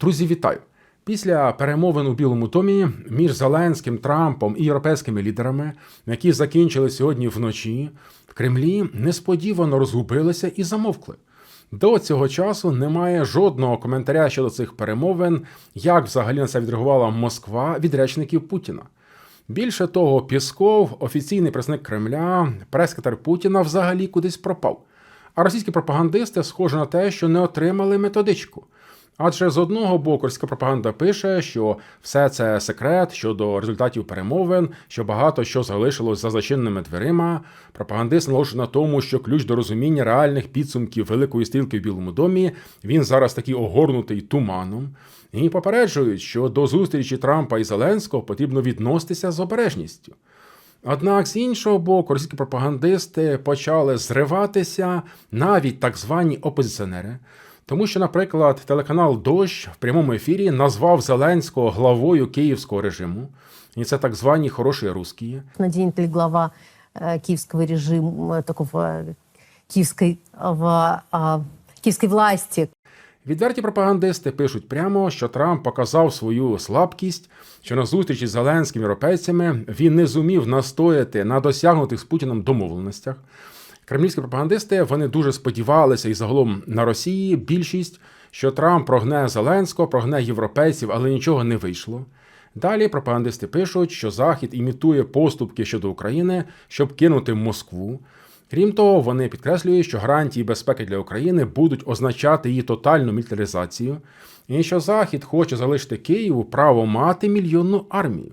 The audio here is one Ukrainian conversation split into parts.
Друзі, вітаю! Після перемовин у Білому домі між Зеленським, Трампом і європейськими лідерами, які закінчили сьогодні вночі, в Кремлі несподівано розгубилися і замовкли. До цього часу немає жодного коментаря щодо цих перемовин, як взагалі на це відреагувала Москва від речників Путіна. Більше того, Пісков, офіційний представник Кремля, прес-секретар Путіна, взагалі кудись пропав. А російські пропагандисти схоже на те, що не отримали методичку. Адже з одного боку російська пропаганда пише, що все це секрет щодо результатів перемовин, що багато що залишилось за зачиненими дверима. Пропагандист наголошує на тому, що ключ до розуміння реальних підсумків великої стрілки в Білому домі він зараз такий огорнутий туманом. І попереджують, що до зустрічі Трампа і Зеленського потрібно відноситися з обережністю. Однак, з іншого боку, російські пропагандисти почали зриватися навіть так звані опозиціонери. Тому що, наприклад, телеканал Дощ в прямому ефірі назвав Зеленського главою київського режиму, і це так звані хороші русські. наденет ли глава э, киевского режима, э, такого э, киевской, а, а, киевской власти, Відверті пропагандисти пишуть прямо, що Трамп показав свою слабкість, що на зустрічі з зеленськими європейцями він не зумів настояти на досягнутих з Путіном домовленостях. Кремлівські пропагандисти вони дуже сподівалися і загалом на Росії більшість, що Трамп прогне Зеленського, прогне європейців, але нічого не вийшло. Далі пропагандисти пишуть, що Захід імітує поступки щодо України, щоб кинути Москву. Крім того, вони підкреслюють, що гарантії безпеки для України будуть означати її тотальну мілітаризацію, і що Захід хоче залишити Києву право мати мільйонну армію.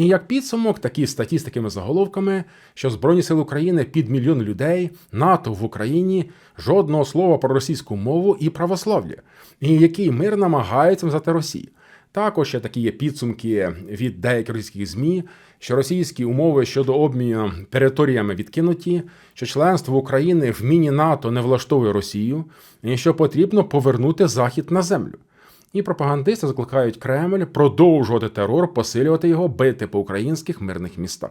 І як підсумок, такі статті з такими заголовками, що Збройні сили України під мільйон людей, НАТО в Україні, жодного слова про російську мову і православ'я, і який мир намагається взяти Росії. Також ще такі є підсумки від деяких російських ЗМІ, що російські умови щодо обміну територіями відкинуті, що членство України в міні НАТО не влаштовує Росію, і що потрібно повернути Захід на землю. І пропагандисти закликають Кремль продовжувати терор, посилювати його, бити по українських мирних містах.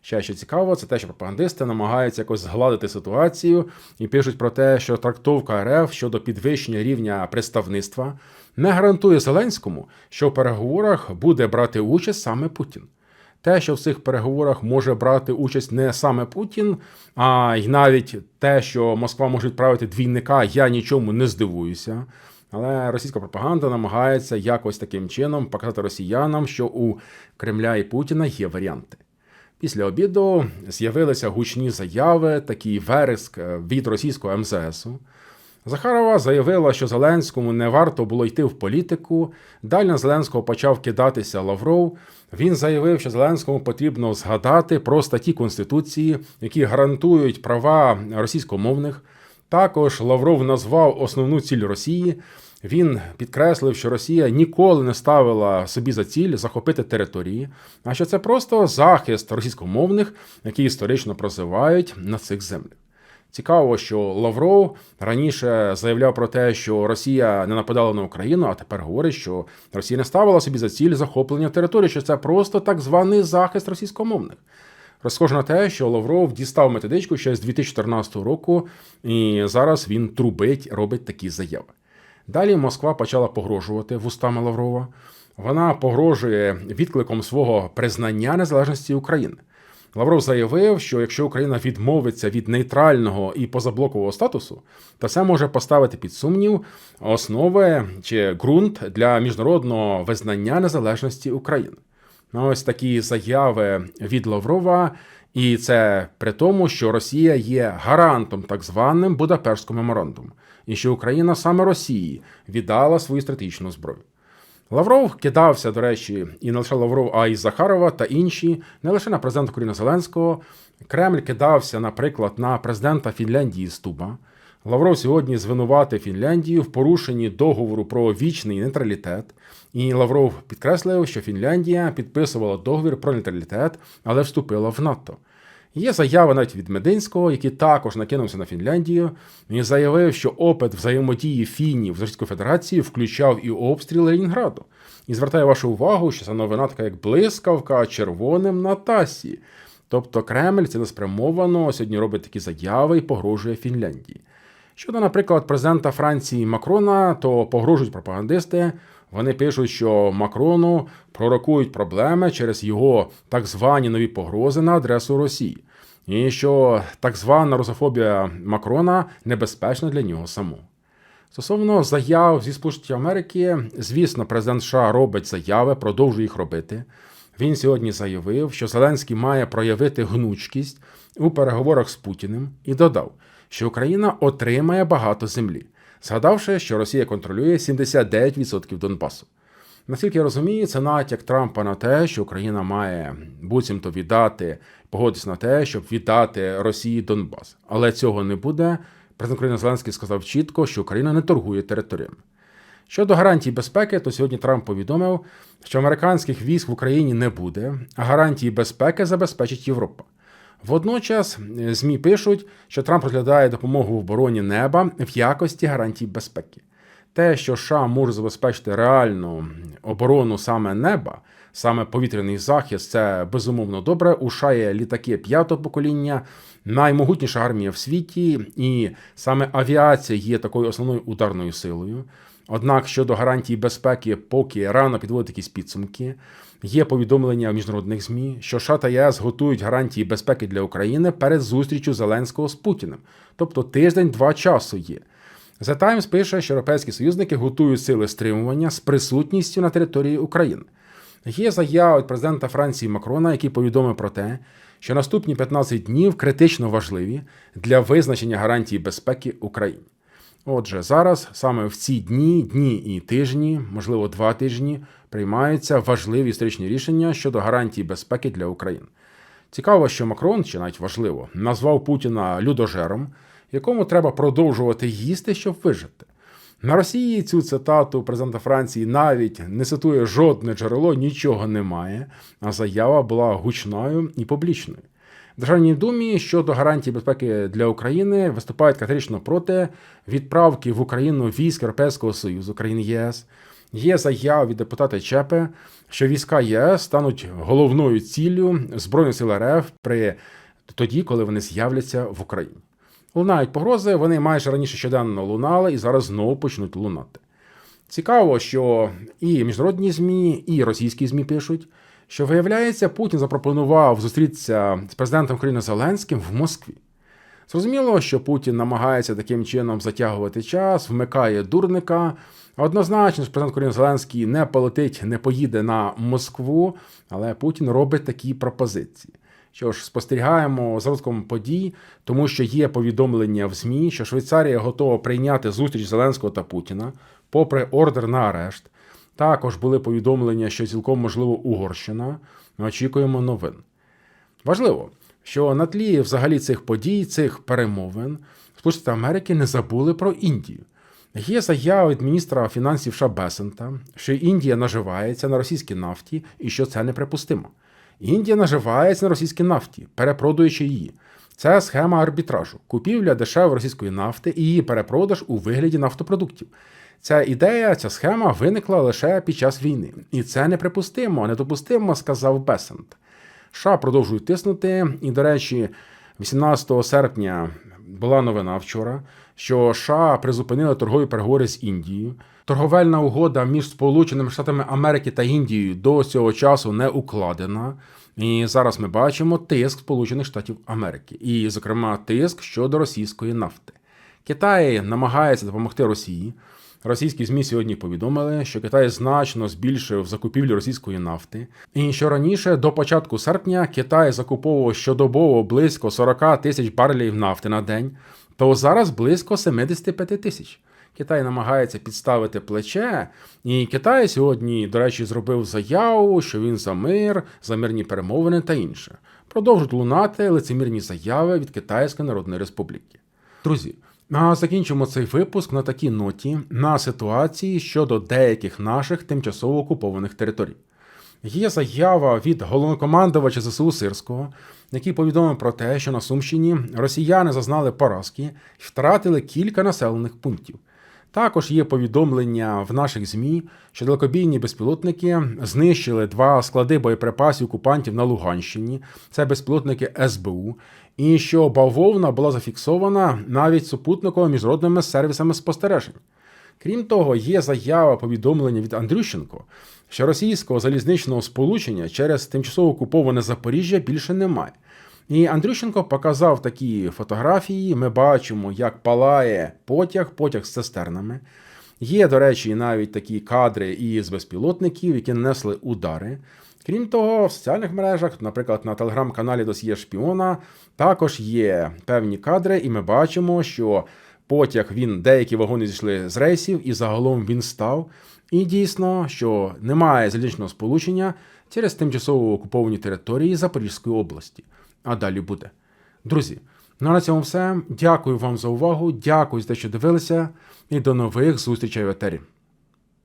Ще що цікаво, це те, що пропагандисти намагаються якось згладити ситуацію і пишуть про те, що трактовка РФ щодо підвищення рівня представництва не гарантує Зеленському, що в переговорах буде брати участь саме Путін. Те, що в цих переговорах може брати участь не саме Путін, а й навіть те, що Москва може відправити двійника, я нічому не здивуюся. Але російська пропаганда намагається якось таким чином показати росіянам, що у Кремля і Путіна є варіанти. Після обіду з'явилися гучні заяви, такий вереск від російського МЗСу. Захарова заявила, що Зеленському не варто було йти в політику. Далі на Зеленського почав кидатися Лавров. Він заявив, що Зеленському потрібно згадати про статті Конституції, які гарантують права російськомовних. Також Лавров назвав основну ціль Росії. Він підкреслив, що Росія ніколи не ставила собі за ціль захопити території, а що це просто захист російськомовних, які історично прозивають на цих землях. Цікаво, що Лавров раніше заявляв про те, що Росія не нападала на Україну, а тепер говорить, що Росія не ставила собі за ціль захоплення території, що це просто так званий захист російськомовних. Розсхоже на те, що Лавров дістав методичку ще з 2014 року, і зараз він трубить, робить такі заяви. Далі Москва почала погрожувати вустами Лаврова. Вона погрожує відкликом свого признання незалежності України. Лавров заявив, що якщо Україна відмовиться від нейтрального і позаблокового статусу, то це може поставити під сумнів основи чи ґрунт для міжнародного визнання незалежності України. Ось такі заяви від Лаврова, і це при тому, що Росія є гарантом так званим Будапештського меморандуму, і що Україна саме Росії віддала свою стратегічну зброю. Лавров кидався, до речі, і не лише Лавров, а й Захарова та інші, не лише на президента України Зеленського. Кремль кидався, наприклад, на президента Фінляндії Стуба. Лавров сьогодні звинуватив Фінляндію в порушенні договору про вічний нейтралітет. І Лавров підкреслив, що Фінляндія підписувала договір про нейтралітет, але вступила в НАТО. Є заява навіть від Мединського, який також накинувся на Фінляндію, і заявив, що опит взаємодії фінів з Російською Федерацією включав і обстріл Ленінграду. І звертає вашу увагу, що це новина така як блискавка червоним на тасі. Тобто Кремль цілеспрямовано сьогодні робить такі заяви і погрожує Фінляндії. Щодо, наприклад, президента Франції Макрона, то погрожують пропагандисти. Вони пишуть, що Макрону пророкують проблеми через його так звані нові погрози на адресу Росії, і що так звана русофобія Макрона небезпечна для нього самого. Стосовно заяв зі Сполучених Америки, звісно, президент США робить заяви, продовжує їх робити. Він сьогодні заявив, що Зеленський має проявити гнучкість у переговорах з Путіним і додав, що Україна отримає багато землі, згадавши, що Росія контролює 79% Донбасу. Наскільки я розумію, це натяк Трампа на те, що Україна має буцімто віддати, погодитися на те, щоб віддати Росії Донбас. Але цього не буде. Президент України Зеленський сказав чітко, що Україна не торгує територіями. Щодо гарантій безпеки, то сьогодні Трамп повідомив, що американських військ в Україні не буде, а гарантії безпеки забезпечить Європа. Водночас е, ЗМІ пишуть, що Трамп розглядає допомогу в обороні неба в якості гарантій безпеки. Те, що США може забезпечити реальну оборону саме неба, саме повітряний захист, це безумовно добре. У США є літаки п'ятого покоління, наймогутніша армія в світі, і саме авіація є такою основною ударною силою. Однак щодо гарантій безпеки, поки рано підводити якісь підсумки, є повідомлення в міжнародних ЗМІ, що США та ЄС готують гарантії безпеки для України перед зустрічю Зеленського з Путіним. Тобто тиждень-два часу є. The Times пише, що європейські союзники готують сили стримування з присутністю на території України. Є заява від президента Франції Макрона, який повідомив про те, що наступні 15 днів критично важливі для визначення гарантії безпеки Україні. Отже, зараз саме в ці дні, дні і тижні, можливо, два тижні, приймаються важливі історичні рішення щодо гарантій безпеки для України. Цікаво, що Макрон, чи навіть важливо, назвав Путіна людожером, якому треба продовжувати їсти, щоб вижити. На Росії цю цитату президента Франції навіть не цитує жодне джерело, нічого немає, а заява була гучною і публічною. В Державній думі щодо гарантій безпеки для України виступають категорично проти відправки в Україну військ Європейського Союзу, країн ЄС. Є заява від депутата Чепе, що війська ЄС стануть головною ціллю Збройних сил РФ при тоді, коли вони з'являться в Україні. Лунають погрози, вони майже раніше щоденно лунали і зараз знову почнуть лунати. Цікаво, що і міжнародні ЗМІ, і російські ЗМІ пишуть, що виявляється, Путін запропонував зустрітися з президентом країни Зеленським в Москві. Зрозуміло, що Путін намагається таким чином затягувати час, вмикає дурника. Однозначно, що президент країни Зеленський не полетить, не поїде на Москву, але Путін робить такі пропозиції. Що ж, спостерігаємо за розвитком подій, тому що є повідомлення в ЗМІ, що Швейцарія готова прийняти зустріч Зеленського та Путіна, попри ордер на арешт. Також були повідомлення, що цілком можливо Угорщина. Ми очікуємо новин. Важливо, що на тлі взагалі цих подій, цих перемовин, Сполучені Америки не забули про Індію. Є заява від міністра фінансів США Бесента, що Індія наживається на російській нафті і що це неприпустимо. Індія наживається на російській нафті, перепродуючи її. Це схема арбітражу, купівля дешевої російської нафти і її перепродаж у вигляді нафтопродуктів. Ця ідея, ця схема виникла лише під час війни. І це неприпустимо, недопустимо, сказав Бесент. США продовжують тиснути. І, до речі, 18 серпня була новина вчора, що США призупинили торгові переговори з Індією. Торговельна угода між Сполученими Штатами Америки та Індією до цього часу не укладена. І зараз ми бачимо тиск Сполучених Штатів Америки, і, зокрема, тиск щодо російської нафти. Китай намагається допомогти Росії. Російські ЗМІ сьогодні повідомили, що Китай значно збільшив закупівлю російської нафти, і що раніше до початку серпня Китай закуповував щодобово близько 40 тисяч барелів нафти на день, то зараз близько 75 тисяч. Китай намагається підставити плече, і Китай сьогодні, до речі, зробив заяву, що він за мир, за мирні перемовини та інше. Продовжують лунати лицемірні заяви від Китайської Народної Республіки. Друзі, а закінчимо цей випуск на такій ноті на ситуації щодо деяких наших тимчасово окупованих територій. Є заява від головнокомандувача ЗСУ Сирського, який повідомив про те, що на Сумщині росіяни зазнали поразки і втратили кілька населених пунктів. Також є повідомлення в наших ЗМІ, що далекобійні безпілотники знищили два склади боєприпасів окупантів на Луганщині. Це безпілотники СБУ, і що бавовна була зафіксована навіть супутниковими міжнародними сервісами спостережень. Крім того, є заява повідомлення від Андрющенко, що російського залізничного сполучення через тимчасово окуповане Запоріжжя більше немає. І Андрющенко показав такі фотографії. Ми бачимо, як палає потяг, потяг з цистернами. Є, до речі, навіть такі кадри із безпілотників, які нанесли удари. Крім того, в соціальних мережах, наприклад, на телеграм-каналі Досьє Шпіона, також є певні кадри, і ми бачимо, що потяг він деякі вагони зійшли з рейсів, і загалом він став. І дійсно, що немає залізничного сполучення через тимчасово окуповані території Запорізької області. А далі буде. Друзі, ну на цьому все. Дякую вам за увагу. Дякую за те, що дивилися, і до нових зустрічей в етері.